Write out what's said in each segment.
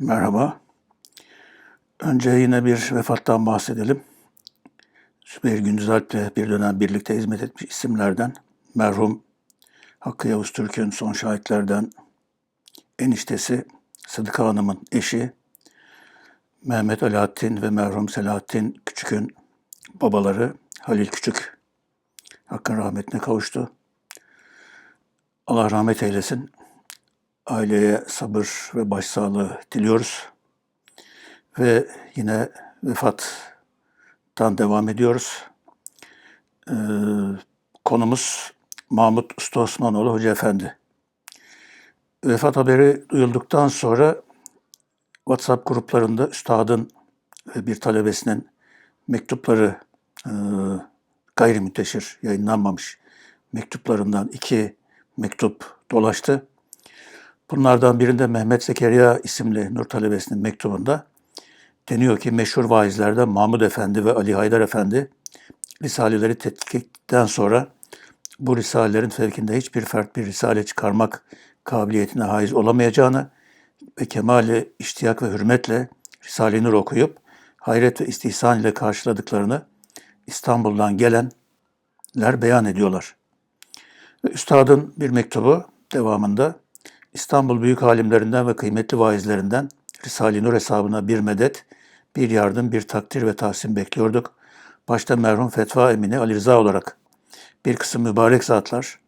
Merhaba. Önce yine bir vefattan bahsedelim. Sübeyir Gündüz Alp'le bir dönem birlikte hizmet etmiş isimlerden merhum Hakkı Yavuz Türk'ün son şahitlerden eniştesi Sıdıka Hanım'ın eşi Mehmet Alaaddin ve merhum Selahattin Küçük'ün babaları Halil Küçük Hakkın rahmetine kavuştu. Allah rahmet eylesin. Aileye sabır ve başsağlığı diliyoruz. Ve yine vefattan devam ediyoruz. Ee, konumuz Mahmut Usta Osmanoğlu Hoca Efendi. Vefat haberi duyulduktan sonra WhatsApp gruplarında üstadın bir talebesinin mektupları e, gayrimünteşir, yayınlanmamış mektuplarından iki mektup dolaştı. Bunlardan birinde Mehmet Zekeriya isimli Nur talebesinin mektubunda deniyor ki meşhur vaizlerden Mahmud Efendi ve Ali Haydar Efendi risaleleri tetkik ettikten sonra bu risalelerin fevkinde hiçbir fert bir risale çıkarmak kabiliyetine haiz olamayacağını ve kemali iştiyak ve hürmetle Risale-i Nur okuyup hayret ve istihsan ile karşıladıklarını İstanbul'dan gelenler beyan ediyorlar. Üstadın bir mektubu devamında İstanbul büyük alimlerinden ve kıymetli vaizlerinden Risale-i Nur hesabına bir medet, bir yardım, bir takdir ve tahsin bekliyorduk. Başta merhum Fetva Emini Ali Rıza olarak bir kısım mübarek zatlar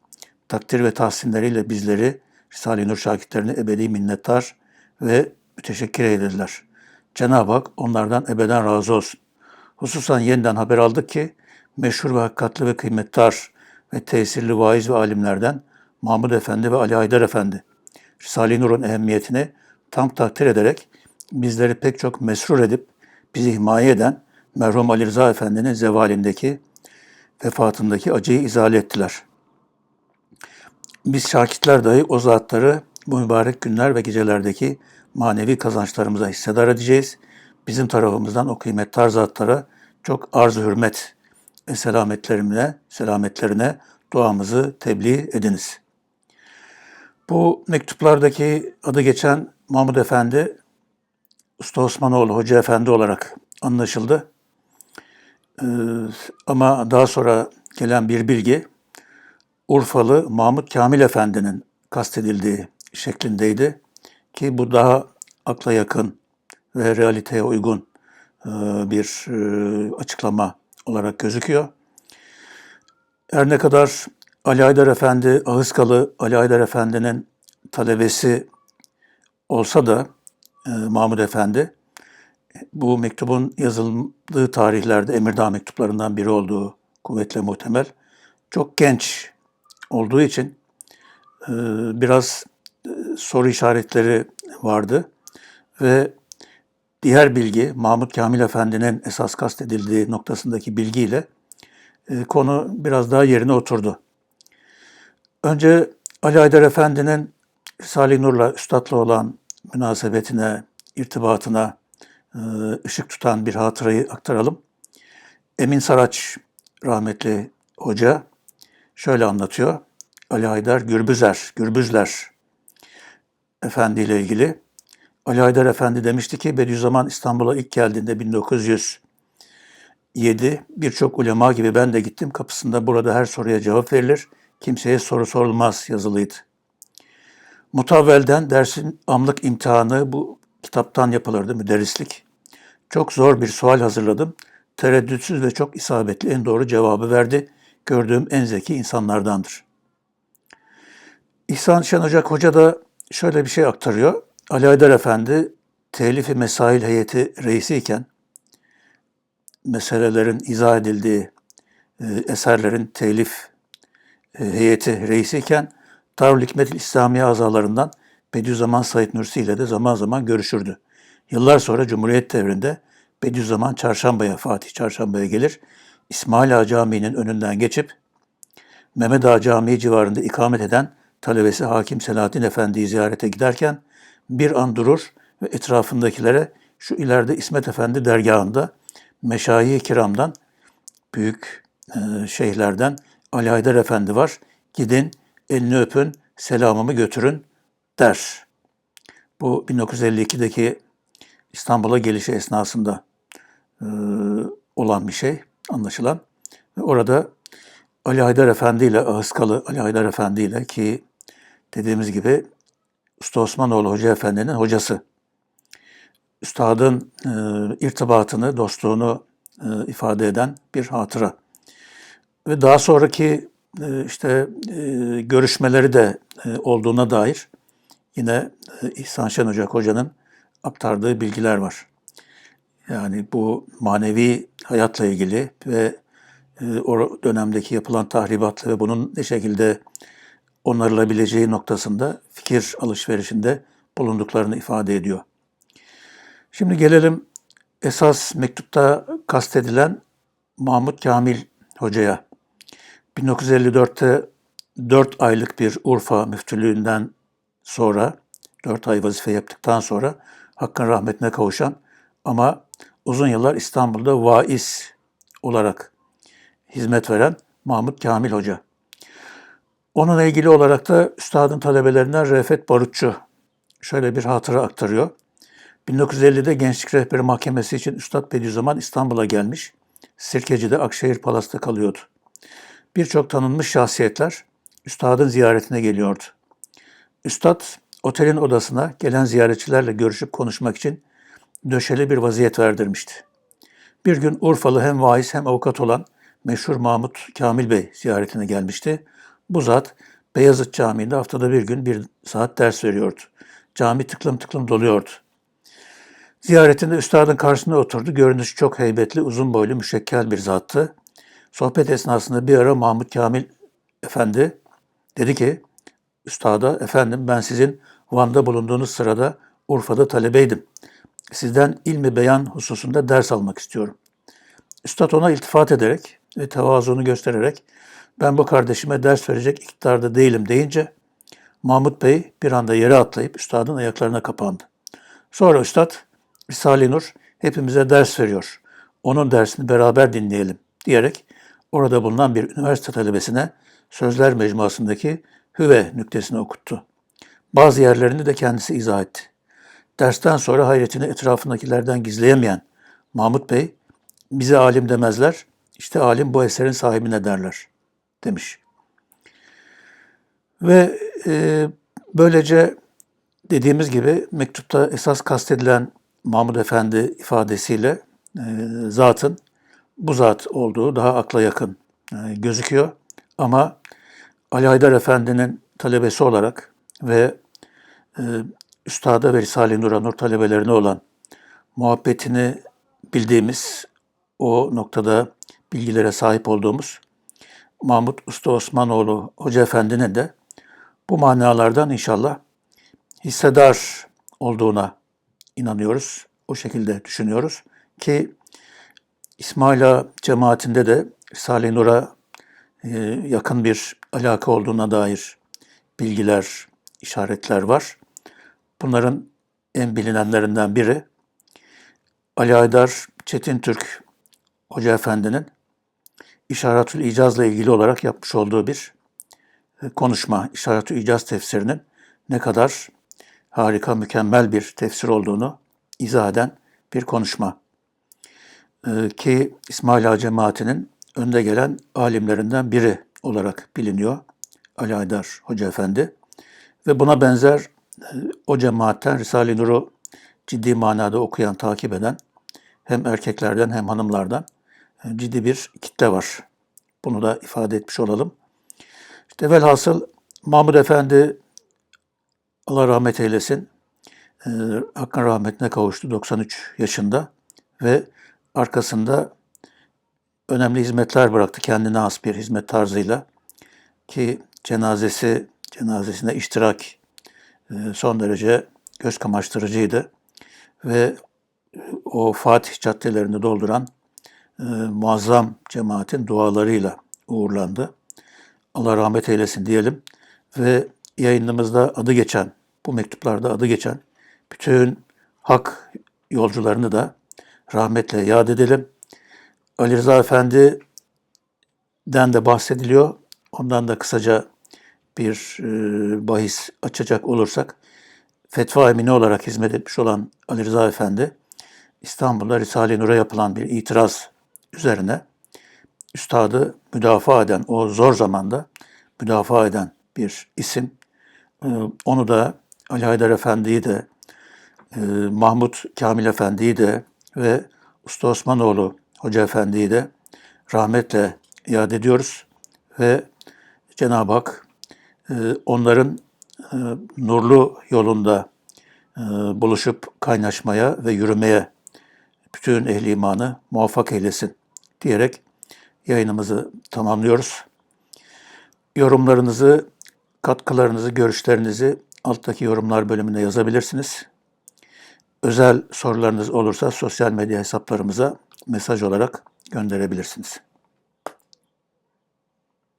takdir ve tahsinleriyle bizleri Risale-i Nur şakitlerine ebedi minnettar ve müteşekkir eylediler. Cenab-ı Hak onlardan ebeden razı olsun. Hususan yeniden haber aldık ki meşhur ve hakikatli ve kıymettar ve tesirli vaiz ve alimlerden Mahmud Efendi ve Ali Haydar Efendi Risale-i Nur'un ehemmiyetini tam takdir ederek bizleri pek çok mesrur edip bizi himaye eden merhum Ali Rıza Efendi'nin zevalindeki, vefatındaki acıyı izale ettiler. Biz şakitler dahi o zatları bu mübarek günler ve gecelerdeki manevi kazançlarımıza hissedar edeceğiz. Bizim tarafımızdan o kıymetli zatlara çok arz-ı hürmet ve selametlerine, selametlerine duamızı tebliğ ediniz. Bu mektuplardaki adı geçen Mahmud Efendi, Usta Osmanoğlu Hoca Efendi olarak anlaşıldı. Ee, ama daha sonra gelen bir bilgi, Urfalı Mahmut Kamil Efendi'nin kastedildiği şeklindeydi. Ki bu daha akla yakın ve realiteye uygun e, bir e, açıklama olarak gözüküyor. Her ne kadar Ali Haydar Efendi, Ahıskalı Ali Haydar Efendi'nin talebesi olsa da e, Mahmud Efendi bu mektubun yazıldığı tarihlerde Emirdağ mektuplarından biri olduğu kuvvetle muhtemel. Çok genç olduğu için e, biraz e, soru işaretleri vardı ve diğer bilgi Mahmut Kamil Efendi'nin esas kastedildiği noktasındaki bilgiyle e, konu biraz daha yerine oturdu. Önce Ali Haydar Efendi'nin Salih Nur'la üstadla olan münasebetine, irtibatına e, ışık tutan bir hatırayı aktaralım. Emin Saraç rahmetli hoca şöyle anlatıyor. Ali Haydar Gürbüzer, Gürbüzler Efendi ile ilgili. Ali Haydar Efendi demişti ki Bediüzzaman İstanbul'a ilk geldiğinde 1907 birçok ulema gibi ben de gittim. Kapısında burada her soruya cevap verilir. Kimseye soru sorulmaz yazılıydı. Mutavvelden dersin amlık imtihanı bu kitaptan yapılırdı, müderrislik. Çok zor bir sual hazırladım. Tereddütsüz ve çok isabetli en doğru cevabı verdi. Gördüğüm en zeki insanlardandır. İhsan Şen Ocak Hoca da şöyle bir şey aktarıyor. Ali Haydar Efendi Telifi Mesail Heyeti reisi iken meselelerin izah edildiği e, eserlerin telif heyeti reisi iken Darül Hikmet İslamiye azalarından Bediüzzaman Said Nursi ile de zaman zaman görüşürdü. Yıllar sonra Cumhuriyet devrinde Bediüzzaman Çarşamba'ya, Fatih Çarşamba'ya gelir. İsmail Ağa Camii'nin önünden geçip Mehmet Ağa Camii civarında ikamet eden talebesi Hakim Selahattin Efendi'yi ziyarete giderken bir an durur ve etrafındakilere şu ileride İsmet Efendi dergahında meşayi kiramdan büyük e, şeyhlerden Ali Haydar Efendi var. Gidin elini öpün, selamımı götürün der. Bu 1952'deki İstanbul'a gelişi esnasında e, olan bir şey anlaşılan. Orada Ali Haydar Efendi ile Ağızkalı Ali Haydar Efendi ile ki dediğimiz gibi Usta Osmanoğlu Hoca Efendi'nin hocası. Üstadın e, irtibatını, dostluğunu e, ifade eden bir hatıra. Ve daha sonraki e, işte e, görüşmeleri de e, olduğuna dair yine İhsan Şen Ocak Hoca'nın aktardığı bilgiler var. Yani bu manevi hayatla ilgili ve o dönemdeki yapılan tahribatla ve bunun ne şekilde onarılabileceği noktasında fikir alışverişinde bulunduklarını ifade ediyor. Şimdi gelelim esas mektupta kastedilen Mahmut Kamil Hoca'ya. 1954'te 4 aylık bir Urfa müftülüğünden sonra, 4 ay vazife yaptıktan sonra Hakkın rahmetine kavuşan ama uzun yıllar İstanbul'da vaiz olarak hizmet veren Mahmut Kamil Hoca. Onunla ilgili olarak da üstadın talebelerinden Refet Barutçu şöyle bir hatıra aktarıyor. 1950'de Gençlik Rehberi Mahkemesi için Üstad Bediüzzaman İstanbul'a gelmiş. Sirkeci'de Akşehir Palas'ta kalıyordu. Birçok tanınmış şahsiyetler Üstad'ın ziyaretine geliyordu. Üstad otelin odasına gelen ziyaretçilerle görüşüp konuşmak için döşeli bir vaziyet verdirmişti. Bir gün Urfalı hem vaiz hem avukat olan meşhur Mahmut Kamil Bey ziyaretine gelmişti. Bu zat Beyazıt Camii'nde haftada bir gün bir saat ders veriyordu. Cami tıklım tıklım doluyordu. Ziyaretinde üstadın karşısında oturdu. Görünüşü çok heybetli, uzun boylu, müşekkel bir zattı. Sohbet esnasında bir ara Mahmut Kamil Efendi dedi ki, Üstada, efendim ben sizin Van'da bulunduğunuz sırada Urfa'da talebeydim. Sizden ilmi beyan hususunda ders almak istiyorum. Üstad ona iltifat ederek ve tevazuunu göstererek ben bu kardeşime ders verecek iktidarda değilim deyince Mahmut Bey bir anda yere atlayıp üstadın ayaklarına kapandı. Sonra üstad Risale-i Nur hepimize ders veriyor. Onun dersini beraber dinleyelim diyerek orada bulunan bir üniversite talebesine Sözler Mecmuası'ndaki Hüve nüktesini okuttu. Bazı yerlerini de kendisi izah etti. Dersten sonra hayretini etrafındakilerden gizleyemeyen Mahmut Bey, bize alim demezler, işte alim bu eserin sahibine derler demiş. Ve e, böylece dediğimiz gibi mektupta esas kastedilen Mahmud Efendi ifadesiyle e, zatın bu zat olduğu daha akla yakın e, gözüküyor. Ama Ali Haydar Efendi'nin talebesi olarak ve e, Üstada ve Risale-i Nur'a Nur talebelerine olan muhabbetini bildiğimiz, o noktada bilgilere sahip olduğumuz Mahmut Usta Osmanoğlu Hoca Efendi'nin de bu manalardan inşallah hissedar olduğuna inanıyoruz. O şekilde düşünüyoruz ki İsmaila cemaatinde de Risale-i Nur'a e, yakın bir alaka olduğuna dair bilgiler, işaretler var. Bunların en bilinenlerinden biri Ali Aydar Çetin Türk Hoca Efendi'nin İşaretül İcaz'la ilgili olarak yapmış olduğu bir e, konuşma. İşaretül İcaz tefsirinin ne kadar harika, mükemmel bir tefsir olduğunu izah eden bir konuşma. Ee, ki İsmail Ağa cemaatinin önde gelen alimlerinden biri olarak biliniyor Ali Aydar Hoca Efendi. Ve buna benzer e, o cemaatten Risale-i Nur'u ciddi manada okuyan, takip eden hem erkeklerden hem hanımlardan e, ciddi bir kitle var. Bunu da ifade etmiş olalım. İşte velhasıl Mahmud Efendi Allah rahmet eylesin. E, Hakkın rahmetine kavuştu 93 yaşında ve arkasında önemli hizmetler bıraktı. Kendine has bir hizmet tarzıyla ki cenazesi cenazesine iştirak e, son derece göz kamaştırıcıydı. Ve o Fatih caddelerini dolduran e, muazzam cemaatin dualarıyla uğurlandı. Allah rahmet eylesin diyelim. Ve yayınımızda adı geçen, bu mektuplarda adı geçen bütün hak yolcularını da rahmetle yad edelim. Ali Rıza Efendi'den de bahsediliyor. Ondan da kısaca bir e, bahis açacak olursak fetva emini olarak hizmet etmiş olan Ali Rıza Efendi, İstanbul'da Risale-i Nur'a yapılan bir itiraz üzerine üstadı müdafaa eden, o zor zamanda müdafaa eden bir isim. Ee, Onu da Ali Haydar Efendi'yi de, e, Mahmut Kamil Efendi'yi de ve Usta Osmanoğlu Hoca Efendi'yi de rahmetle yad ediyoruz. Ve Cenab-ı Hak e, onların e, nurlu yolunda e, buluşup kaynaşmaya ve yürümeye bütün ehli imanı muvaffak eylesin diyerek yayınımızı tamamlıyoruz. Yorumlarınızı, katkılarınızı, görüşlerinizi alttaki yorumlar bölümünde yazabilirsiniz. Özel sorularınız olursa sosyal medya hesaplarımıza mesaj olarak gönderebilirsiniz.